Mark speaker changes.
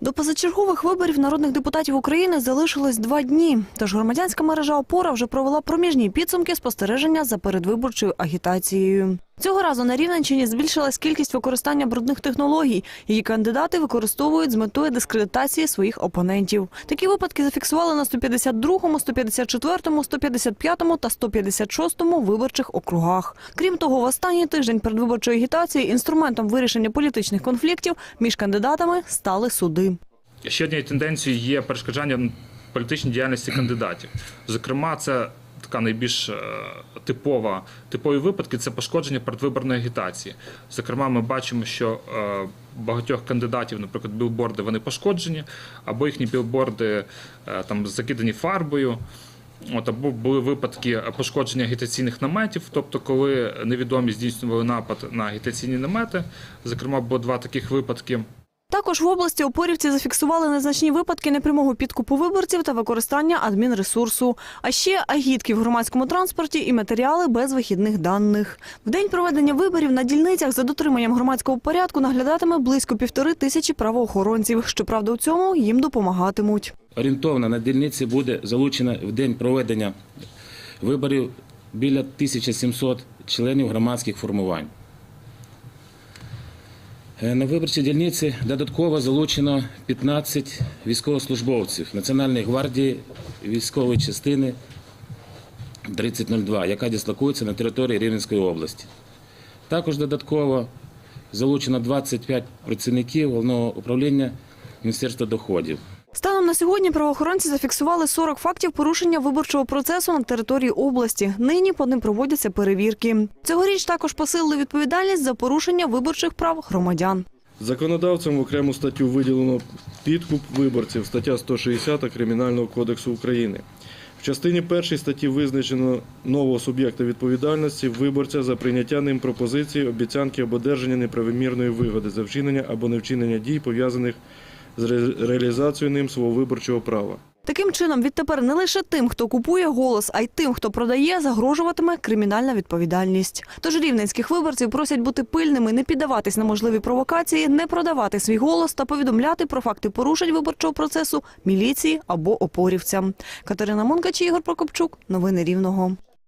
Speaker 1: До позачергових виборів народних депутатів України залишилось два дні. Тож громадянська мережа опора вже провела проміжні підсумки спостереження за передвиборчою агітацією. Цього разу на Рівненщині збільшилась кількість використання брудних технологій. Її кандидати використовують з метою дискредитації своїх опонентів. Такі випадки зафіксували на 152, 154, 155 та 156 виборчих округах. Крім того, в останній тиждень передвиборчої агітації інструментом вирішення політичних конфліктів між кандидатами стали суди.
Speaker 2: Ще однією тенденцією є перешкоджання політичній діяльності кандидатів. Зокрема, це така найбільш е, типова типові випадки це пошкодження передвиборної агітації. Зокрема, ми бачимо, що е, багатьох кандидатів, наприклад, білборди вони пошкоджені, або їхні білборди е, там закидані фарбою. От або були випадки пошкодження агітаційних наметів, тобто, коли невідомі здійснювали напад на агітаційні намети. Зокрема, було два таких випадки.
Speaker 1: Також в області опорівці зафіксували незначні випадки непрямого підкупу виборців та використання адмінресурсу, а ще агітки в громадському транспорті і матеріали без вихідних даних. В день проведення виборів на дільницях за дотриманням громадського порядку наглядатиме близько півтори тисячі правоохоронців. Щоправда, у цьому їм допомагатимуть.
Speaker 3: Орієнтовно на дільниці буде залучено в день проведення виборів біля 1700 членів громадських формувань. Е, На виборчій дільниці додатково залучено 15 військовослужбовців Національної гвардії військової частини 3002, яка дислокується на території Рівненської області. Також додатково залучено 25 працівників головного управління Міністерства доходів.
Speaker 1: Станом на сьогодні правоохоронці зафіксували 40 фактів порушення виборчого процесу на території області. Нині по ним проводяться перевірки. Цьогоріч також посилили відповідальність за порушення виборчих прав громадян.
Speaker 4: Законодавцем в окрему статтю виділено підкуп виборців, стаття 160 Кримінального кодексу України. В частині першій статті визначено нового суб'єкта відповідальності виборця за прийняття ним пропозиції, обіцянки або одержання неправомірної вигоди за вчинення або невчинення дій, пов'язаних з ре- реалізацією ним свого виборчого права.
Speaker 1: Таким чином, відтепер не лише тим, хто купує голос, а й тим, хто продає, загрожуватиме кримінальна відповідальність. Тож рівненських виборців просять бути пильними, не піддаватись на можливі провокації, не продавати свій голос та повідомляти про факти порушень виборчого процесу міліції або опорівцям. Катерина Монкач, Ігор Прокопчук. Новини Рівного.